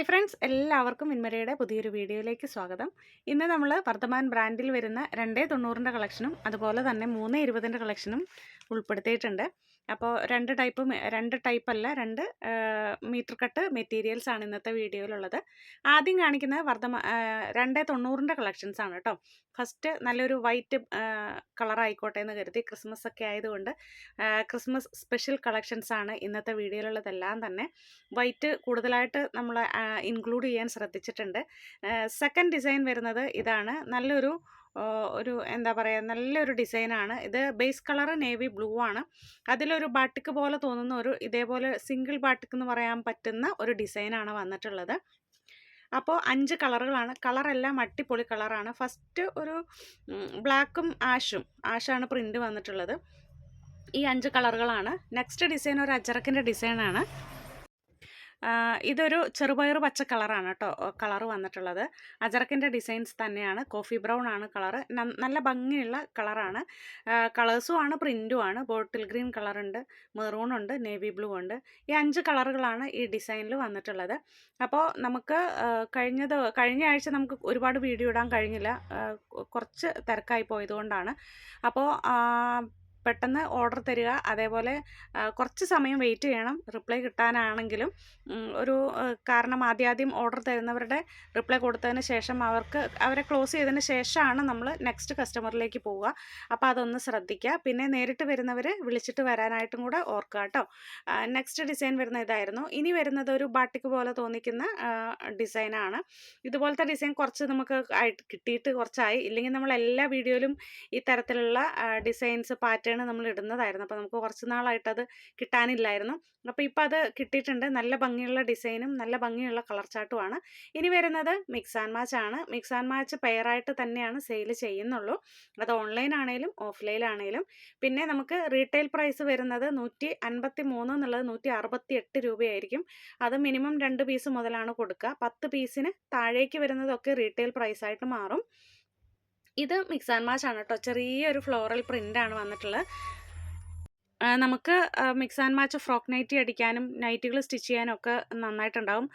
Hi friends എല്ലാവർക്കും മിൻമരയുടെ പുതിയൊരു വീഡിയോയിലേക്ക് സ്വാഗതം. ഇന്ന് നമ്മൾ വർദ്ധമാൻ ബ്രാൻഡിൽ വരുന്ന രണ്ടേ തൊണ്ണൂറിന്റെ കളക്ഷനും അതുപോലെ തന്നെ മൂന്ന് ഇരുപതിന്റെ കളക്ഷനും ഉൾപ്പെടുത്തിയിട്ടുണ്ട്. അപ്പോൾ രണ്ട് ടൈപ്പ് രണ്ട് ടൈപ്പ് അല്ല രണ്ട് മീറ്റർ കട്ട് മെറ്റീരിയൽസ് ആണ് ഇന്നത്തെ വീഡിയോയിലുള്ളത്. ആദ്യം കാണിക്കുന്നത് വർദ്ധമാ രണ്ടേ തൊണ്ണൂറിന്റെ കളക്ഷൻസ് ആണ് കേട്ടോ. ഫസ്റ്റ് നല്ലൊരു വൈറ്റ് കളർ ആയിക്കോട്ടെ എന്ന് കരുതി ക്രിസ്മസ് ഒക്കെ ആയതുകൊണ്ട് ക്രിസ്മസ് സ്പെഷ്യൽ കളക്ഷൻസ് ആണ് ഇന്നത്തെ വീഡിയോയിലുള്ളതെല്ലാം തന്നെ. വൈറ്റ് കൂടുതലായിട്ട് നമ്മൾ ഇൻക്ലൂഡ് ചെയ്യാൻ ശ്രദ്ധിച്ചിട്ടുണ്ട്. സെക്കൻഡ് ഡിസൈൻ വരുന്നത് ഇതാണ്. നല്ലൊരു ഒരു എന്താ പറയുക നല്ലൊരു ഡിസൈനാണ്. ഇത് ബേസ് കളർ നേവി ബ്ലൂ ആണ്. അതിലൊരു ബാട്ടിക്ക് പോലെ തോന്നുന്ന ഒരു ഇതേപോലെ സിംഗിൾ ബാട്ടിക്ക് എന്ന് പറയാൻ പറ്റുന്ന ഒരു ഡിസൈനാണ് വന്നിട്ടുള്ളത്. അപ്പോൾ അഞ്ച് കളറുകളാണ്. കളറെല്ലാം അടിപൊളി കളറാണ്. ഫസ്റ്റ് ഒരു ബ്ലാക്കും ആഷും ആഷാണ് പ്രിന്റ് വന്നിട്ടുള്ളത്. ഈ അഞ്ച് കളറുകളാണ്. നെക്സ്റ്റ് ഡിസൈൻ ഒരു അജറക്കിന്റെ ഡിസൈനാണ്. ഇതൊരു ചെറുപയർ പച്ച കളറാണ് കേട്ടോ. കളർ വന്നിട്ടുള്ളത്. അജറക്കിന്റെ ഡിസൈൻസ് തന്നെയാണ്. കോഫി ബ്രൗൺ ആണ് കളർ നല്ല ഭംഗിയുള്ള കളറാണ്. കളേഴ്സും ആണ് പ്രിന്റും ആണ്. ബോട്ടിൽ ഗ്രീൻ കളറുണ്ട് മെറൂൺ ഉണ്ട് നേവി ബ്ലൂ ഉണ്ട്. ഈ അഞ്ച് കളറുകളാണ് ഈ ഡിസൈനിൽ വന്നിട്ടുള്ളത്. അപ്പോൾ നമുക്ക് കഴിഞ്ഞത് കഴിഞ്ഞ ആഴ്ച നമുക്ക് ഒരുപാട് വീഡിയോ ഇടാൻ കഴിഞ്ഞില്ല. കുറച്ച് തിരക്കായി പോയതുകൊണ്ടാണ്. അപ്പോൾ പെട്ടെന്ന് ഓർഡർ തരിക. അതേപോലെ കുറച്ച് സമയം വെയിറ്റ് ചെയ്യണം. റിപ്ലൈ കിട്ടാനാണെങ്കിലും ഒരു കാരണം ആദ്യാദ്യം ഓർഡർ തരുന്നവരുടെ റിപ്ലൈ കൊടുത്തതിന് ശേഷം അവർക്ക് അവരെ ക്ലോസ് ചെയ്തതിന് ശേഷമാണ് നമ്മൾ നെക്സ്റ്റ് കസ്റ്റമറിലേക്ക് പോവുക. അപ്പോൾ അതൊന്ന് ശ്രദ്ധിക്കുക പിന്നെ നേരിട്ട് വരുന്നവർ വിളിച്ചിട്ട് വരാനായിട്ടും കൂടെ ഓർക്കുക കേട്ടോ. നെക്സ്റ്റ് ഡിസൈൻ വരുന്ന ഇതായിരുന്നു. ഇനി വരുന്നത് ഒരു ബാട്ടിക്ക് പോലെ തോന്നിക്കുന്ന ഡിസൈനാണ്. ഇതുപോലത്തെ ഡിസൈൻ കുറച്ച് നമുക്ക് കിട്ടിയിട്ട് കുറച്ചായി. ഇല്ലെങ്കിൽ നമ്മൾ എല്ലാ വീഡിയോയിലും ഈ തരത്തിലുള്ള ഡിസൈൻസ് പാറ്റേൺ നമ്മൾ ഇടുന്നതായിരുന്നു. അപ്പോൾ നമുക്ക് കുറച്ച് നാളായിട്ട് അത് കിട്ടാനില്ലായിരുന്നു. അപ്പോൾ ഇപ്പോൾ അത് കിട്ടിയിട്ടുണ്ട്. നല്ല ഭംഗിയുള്ള ഡിസൈനും നല്ല ഭംഗിയുള്ള കളർ ചാർട്ടുമാണ് ഇനി വരുന്നത് മിക്സ് ആൻഡ് മാച്ച് ആണ്. മിക്സ് ആൻഡ് മാച്ച് പെയറായിട്ട് തന്നെയാണ് സെയിൽ ചെയ്യുന്നുള്ളൂ. അത് ഓൺലൈൻ ആണെങ്കിലും ഓഫ്ലൈൻ ആണെങ്കിലും പിന്നെ നമുക്ക് റീറ്റെയിൽ പ്രൈസ് വരുന്നത് നൂറ്റി അൻപത്തി മൂന്ന് എന്നുള്ളത് നൂറ്റി അറുപത്തി എട്ട് രൂപയായിരിക്കും. അത് മിനിമം രണ്ട് പീസ് മുതലാണ് കൊടുക്കുക. പത്ത് പീസിന് താഴേക്ക് വരുന്നതൊക്കെ റീറ്റെയിൽ പ്രൈസായിട്ട് മാറും. ഇത് മിക്സ് ആൻഡ് മാച്ച് ആണ് കേട്ടോ ചെറിയൊരു ഫ്ലോറൽ പ്രിന്റാണ് വന്നിട്ടുള്ളത്. നമുക്ക് mix and match frock nighty അടിക്കാനും നൈറ്റികൾ സ്റ്റിച്ച് ചെയ്യാനും ഒക്കെ നന്നായിട്ടുണ്ടാവും.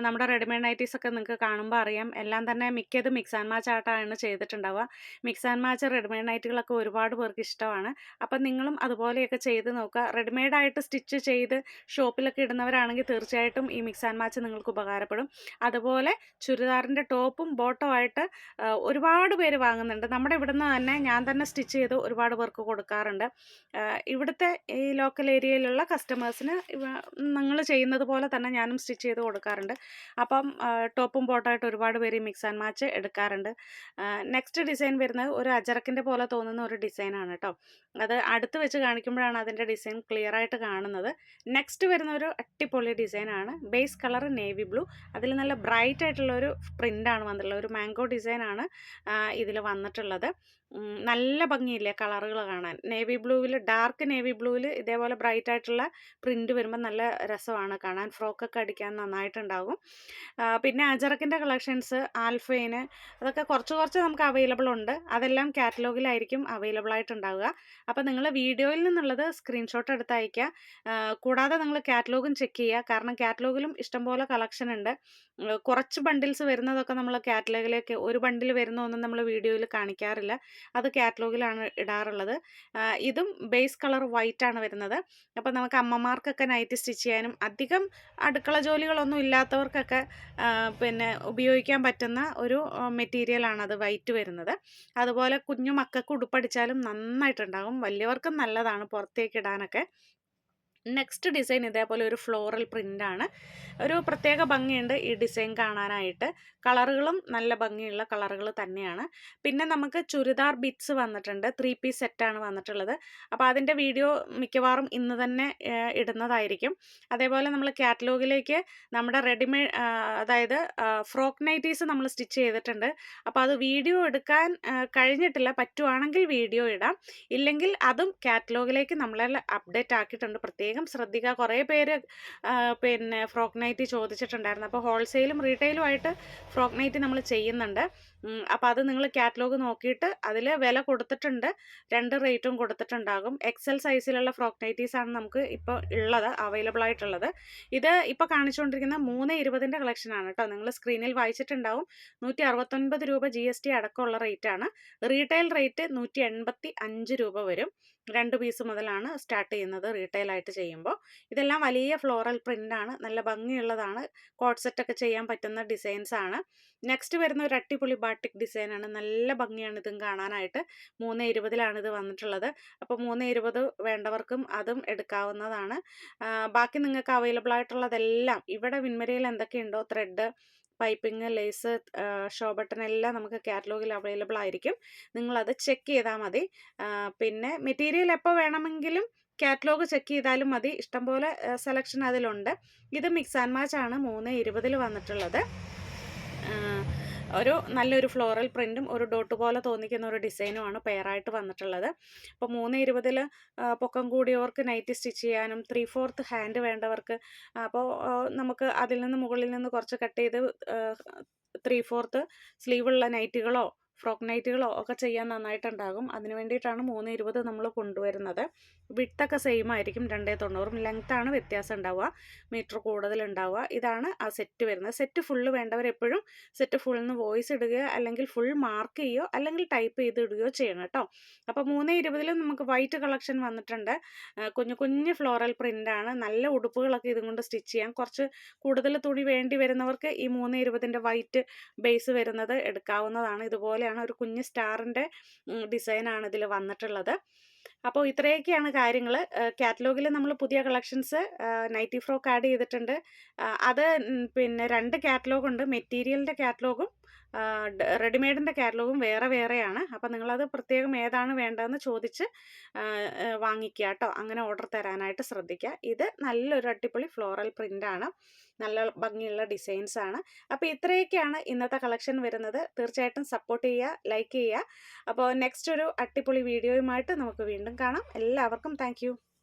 നമ്മുടെ റെഡിമെയ്ഡ് നൈറ്റീസ് ഒക്കെ നിങ്ങൾക്ക് കാണുമ്പോൾ അറിയാം. എല്ലാം തന്നെ മിക്കതും മിക്സ് ആൻഡ് മാച്ച് ആയിട്ടാണ് ചെയ്തിട്ടുണ്ടാവുക. മിക്സ് ആൻഡ് മാച്ച് റെഡിമെയ്ഡ് നൈറ്റുകളൊക്കെ ഒരുപാട് പേർക്ക് ഇഷ്ടമാണ്. അപ്പം നിങ്ങളും അതുപോലെയൊക്കെ ചെയ്ത് നോക്കുക. റെഡിമെയ്ഡ് ആയിട്ട് സ്റ്റിച്ച് ചെയ്ത് ഷോപ്പിലൊക്കെ ഇടുന്നവരാണെങ്കിൽ തീർച്ചയായിട്ടും ഈ മിക്സ് ആൻഡ് മാച്ച് നിങ്ങൾക്ക് ഉപകാരപ്പെടും. അതുപോലെ ചുരിദാറിന്റെ ടോപ്പും ബോട്ടോ ആയിട്ട് ഒരുപാട് പേര് വാങ്ങുന്നുണ്ട്. നമ്മുടെ ഇവിടുന്ന് തന്നെ ഞാൻ തന്നെ സ്റ്റിച്ച് ചെയ്ത് ഒരുപാട് പേർക്ക് കൊടുക്കാറുണ്ട്. ആ, ഇവിടുത്തെ ഈ ലോക്കൽ ഏരിയയിലുള്ള കസ്റ്റമേഴ്സിന് നിങ്ങൾ ചെയ്യുന്നത് പോലെ തന്നെ ഞാനും സ്റ്റിച്ച് ചെയ്ത് കൊടുക്കാറുണ്ട്. അപ്പം ടോപ്പും ബോട്ടമായിട്ട് ഒരുപാട് പേര് മിക്സ് ആൻഡ് മാച്ച് എടുക്കാറുണ്ട്. നെക്സ്റ്റ് ഡിസൈൻ വരുന്നത് ഒരു അജറക്കിന്റെ പോലെ തോന്നുന്ന ഒരു ഡിസൈനാണ് കേട്ടോ അത് അടുത്ത് വെച്ച് കാണിക്കുമ്പോഴാണ് അതിന്റെ ഡിസൈൻ ക്ലിയർ ആയിട്ട് കാണുന്നത്. നെക്സ്റ്റ് വരുന്ന ഒരു അട്ടിപൊളി ഡിസൈനാണ് ബേസ് കളർ നേവി ബ്ലൂ അതിൽ നല്ല ബ്രൈറ്റ് ആയിട്ടുള്ള ഒരു പ്രിന്റാണ് വന്നിട്ടുള്ളത്. ഒരു മാംഗോ ഡിസൈനാണ് ഇതിൽ വന്നിട്ടുള്ളത്. നല്ല ഭംഗിയില്ലേ കളറുകൾ കാണാൻ. നേവി ബ്ലൂവിൽ ഡാർക്ക് നേവി ബ്ലൂവിൽ ഇതേപോലെ ബ്രൈറ്റ് ആയിട്ടുള്ള പ്രിന്റ് വരുമ്പോൾ നല്ല രസമാണ് കാണാൻ. ഫ്രോക്കൊക്കെ അടിക്കാൻ നന്നായിട്ടുണ്ടാകും പിന്നെ അജറക്കിന്റെ കളക്ഷൻസ് ആൽഫൈന് അതൊക്കെ കുറച്ച് കുറച്ച് നമുക്ക് അവൈലബിൾ ഉണ്ട്. അതെല്ലാം കാറ്റലോഗിലായിരിക്കും അവൈലബിൾ ആയിട്ടുണ്ടാവുക. അപ്പോൾ നിങ്ങൾ വീഡിയോയിൽ നിന്നുള്ളത് സ്ക്രീൻഷോട്ട് എടുത്ത് അയക്കുക കൂടാതെ നിങ്ങൾ കാറ്റലോഗും ചെക്ക് ചെയ്യുക. കാരണം കാറ്റലോഗിലും ഇഷ്ടംപോലെ കളക്ഷൻ ഉണ്ട്. കുറച്ച് ബണ്ടിൽസ് വരുന്നതൊക്കെ നമ്മൾ കാറ്റലോഗിലേക്ക് ഒരു ബണ്ടിൽ വരുന്നതൊന്നും നമ്മൾ വീഡിയോയിൽ കാണിക്കാറില്ല. അത് കാറ്റലോഗിലാണ് ഇടാറുള്ളത്. ഇതും ബേസ് കളർ വൈറ്റ് ആണ് വരുന്നത്. അപ്പോൾ നമുക്ക് അമ്മമാർക്കൊക്കെ നൈറ്റ് സ്റ്റിച്ച് ചെയ്യാനും അധികം അടുക്കള ജോലികളൊന്നും ഇല്ലാത്തവർക്കൊക്കെ പിന്നെ ഉപയോഗിക്കാൻ പറ്റുന്ന ഒരു മെറ്റീരിയലാണ് അത് വൈറ്റ് വരുന്നത്. അതുപോലെ കുഞ്ഞു മക്കൾക്ക് ഉടുപ്പടിച്ചാലും നന്നായിട്ടുണ്ടാകും. വലിയവർക്കും നല്ലതാണ് പുറത്തേക്ക് ഇടാനൊക്കെ. നെക്സ്റ്റ് ഡിസൈൻ ഇതേപോലെ ഒരു ഫ്ലോറൽ പ്രിന്റാണ് ഒരു പ്രത്യേക ഭംഗിയുണ്ട് ഈ ഡിസൈൻ കാണാനായിട്ട്. കളറുകളും നല്ല ഭംഗിയുള്ള കളറുകൾ തന്നെയാണ്. പിന്നെ നമുക്ക് ചുരിദാർ ബിറ്റ്സ് വന്നിട്ടുണ്ട്. ത്രീ പീസ് സെറ്റാണ് വന്നിട്ടുള്ളത്. അപ്പോൾ അതിന്റെ വീഡിയോ മിക്കവാറും ഇന്ന് തന്നെ ഇടുന്നതായിരിക്കും. അതേപോലെ നമ്മൾ കാറ്റലോഗിലേക്ക് നമ്മുടെ റെഡിമെയ്ഡ് അതായത് ഫ്രോക്ക് നൈറ്റീസ് നമ്മൾ സ്റ്റിച്ച് ചെയ്തിട്ടുണ്ട്. അപ്പോൾ അത് വീഡിയോ എടുക്കാൻ കഴിഞ്ഞിട്ടില്ല. പറ്റുവാണെങ്കിൽ വീഡിയോ ഇടാം. ഇല്ലെങ്കിൽ അതും കാറ്റലോഗിലേക്ക് നമ്മളെല്ലാം അപ്ഡേറ്റ് ആക്കിയിട്ടുണ്ട്. പ്രത്യേകം ശ്രദ്ധിക്കുക കുറേ പേര് പിന്നെ ഫ്രോക്ക് നൈറ്റി ചോദിച്ചിട്ടുണ്ടായിരുന്നു. അപ്പോൾ ഹോൾസെയിലും റീറ്റെയിലും ആയിട്ട് ഫ്രോക്ക് നൈറ്റി നമ്മൾ ചെയ്യുന്നുണ്ട്. അപ്പോൾ അത് നിങ്ങൾ കാറ്റലോഗ് നോക്കിയിട്ട് അതിൽ വില കൊടുത്തിട്ടുണ്ട്. രണ്ട് റേറ്റും കൊടുത്തിട്ടുണ്ടാകും. എക്സൽ സൈസിലുള്ള ഫ്രോക്ക് ആണ് നമുക്ക് ഇപ്പോൾ ഉള്ളത് അവൈലബിൾ ആയിട്ടുള്ളത്. ഇത് ഇപ്പോൾ കാണിച്ചുകൊണ്ടിരിക്കുന്ന മൂന്ന് ഇരുപതിന്റെ ആണ് കേട്ടോ നിങ്ങൾ സ്ക്രീനിൽ വായിച്ചിട്ടുണ്ടാവും. നൂറ്റി അറുപത്തൊൻപത് രൂപ ജി എസ് ടി അടക്കമുള്ള റേറ്റാണ് റീറ്റെയിൽ റേറ്റ് നൂറ്റി എൺപത്തി അഞ്ച് രൂപ വരും. രണ്ട് പീസ് മുതലാണ് സ്റ്റാർട്ട് ചെയ്യുന്നത് റീറ്റെയിൽ ആയിട്ട് ചെയ്യുമ്പോൾ ഇതെല്ലാം വലിയ ഫ്ലോറൽ പ്രിന്റാണ് നല്ല ഭംഗിയുള്ളതാണ്. കോട്ട് സെറ്റൊക്കെ ചെയ്യാൻ പറ്റുന്ന ഡിസൈൻസ് ആണ്. നെക്സ്റ്റ് വരുന്ന ഒരു അട്ടിപൊളി ബാട്ടിക് ഡിസൈനാണ് നല്ല ഭംഗിയാണ് ഇതും കാണാനായിട്ട്. മൂന്ന് ഇരുപതിലാണ് ഇത് വന്നിട്ടുള്ളത്. അപ്പോൾ മൂന്ന് ഇരുപത് വേണ്ടവർക്കും അതും എടുക്കാവുന്നതാണ്. ബാക്കി നിങ്ങൾക്ക് അവൈലബിൾ ആയിട്ടുള്ളതെല്ലാം ഇവിടെ വിൻമരയിൽ എന്തൊക്കെയുണ്ടോ thread piping lace show button എല്ലാം നമുക്ക് കാറ്റലോഗിൽ അവൈലബിൾ ആയിരിക്കും. നിങ്ങളത് ചെക്ക് ചെയ്താൽ മതി. പിന്നെ മെറ്റീരിയൽ എപ്പോൾ വേണമെങ്കിലും കാറ്റലോഗ് ചെക്ക് ചെയ്താലും മതി. ഇഷ്ടംപോലെ സെലക്ഷൻ അതിലുണ്ട്. ഇത് മിക്സ് ആൻഡ് മാച്ച് ആണ്. മൂന്ന് ഇരുപതിൽ വന്നിട്ടുള്ളത്. ഒരു നല്ലൊരു ഫ്ലോറൽ പ്രിന്റും ഒരു ഡോട്ട് പോലെ തോന്നിക്കുന്ന ഒരു ഡിസൈനുമാണ് പെയറായിട്ട് വന്നിട്ടുള്ളത്. അപ്പോൾ മൂന്ന് ഇരുപതിൽ പൊക്കം കൂടിയവർക്ക് നൈറ്റ് സ്റ്റിച്ച് ചെയ്യാനും ത്രീ ഫോർത്ത് ഹാൻഡ് വേണ്ടവർക്ക് അപ്പോൾ നമുക്ക് അതിൽ നിന്ന് മുകളിൽ നിന്ന് കുറച്ച് കട്ട് ചെയ്ത് ത്രീ ഫോർത്ത് സ്ലീവുള്ള നൈറ്റുകളോ ഫ്രോക്ക് നൈറ്റുകളോ ഒക്കെ ചെയ്യാൻ നന്നായിട്ടുണ്ടാകും. അതിന് വേണ്ടിയിട്ടാണ് മൂന്ന് ഇരുപത് നമ്മൾ കൊണ്ടുവരുന്നത്. വിട്ടൊക്കെ സെയിം ആയിരിക്കും. രണ്ടേ തൊണ്ണൂറും. ലെങ്ത്താണ് വ്യത്യാസം ഉണ്ടാവുക. മീറ്റർ കൂടുതൽ ഉണ്ടാവുക. ഇതാണ് ആ സെറ്റ് വരുന്നത്. സെറ്റ് ഫുള്ള് വേണ്ടവർ എപ്പോഴും സെറ്റ് ഫുള്ളിന്ന് വോയിസ് ഇടുകയോ അല്ലെങ്കിൽ ഫുൾ മാർക്ക് ചെയ്യുകയോ അല്ലെങ്കിൽ ടൈപ്പ് ചെയ്ത് ഇടുകയോ ചെയ്യണം കേട്ടോ. അപ്പോൾ മൂന്ന് ഇരുപതിലും നമുക്ക് വൈറ്റ് കളക്ഷൻ വന്നിട്ടുണ്ട്. കുഞ്ഞു കുഞ്ഞു ഫ്ലോറൽ പ്രിന്റാണ് നല്ല ഉടുപ്പുകളൊക്കെ ഇതും കൊണ്ട് സ്റ്റിച്ച് ചെയ്യാം. കുറച്ച് കൂടുതൽ തുണി വേണ്ടി വരുന്നവർക്ക് ഈ മൂന്ന് ഇരുപതിന്റെ വൈറ്റ് ബേസ് വരുന്നത് എടുക്കാവുന്നതാണ്. ഇതുപോലെയാണ് ഒരു കുഞ്ഞ് സ്റ്റാറിന്റെ ഡിസൈനാണ് ഇതിൽ വന്നിട്ടുള്ളത്. അപ്പോൾ ഇത്രയൊക്കെയാണ് കാര്യങ്ങൾ കാറ്റലോഗിൽ നമ്മൾ പുതിയ കളക്ഷൻസ് നൈറ്റി ഫ്രോക്ക് ആഡ് ചെയ്തിട്ടുണ്ട്. അത് പിന്നെ രണ്ട് കാറ്റലോഗുണ്ട് മെറ്റീരിയലിന്റെ കാറ്റലോഗും റെഡിമെയ്ഡിന്റെ കാറ്റലോഗും വേറെ വേറെയാണ്. അപ്പോൾ നിങ്ങളത് പ്രത്യേകം ഏതാണ് വേണ്ടതെന്ന് ചോദിച്ച് വാങ്ങിക്കുക കേട്ടോ. അങ്ങനെ ഓർഡർ തരാനായിട്ട് ശ്രദ്ധിക്കുക. ഇത് നല്ലൊരു അടിപൊളി ഫ്ലോറൽ പ്രിന്റാണ് നല്ല ഭംഗിയുള്ള ഡിസൈൻസ് ആണ് അപ്പോൾ ഇത്രയൊക്കെയാണ് ഇന്നത്തെ കളക്ഷൻ വരുന്നത്. തീർച്ചയായിട്ടും സപ്പോർട്ട് ചെയ്യുക ലൈക്ക് ചെയ്യുക. അപ്പോൾ നെക്സ്റ്റ് ഒരു അടിപൊളി വീഡിയോയുമായിട്ട് നമുക്ക് വീണ്ടും കാണാം. എല്ലാവർക്കും താങ്ക്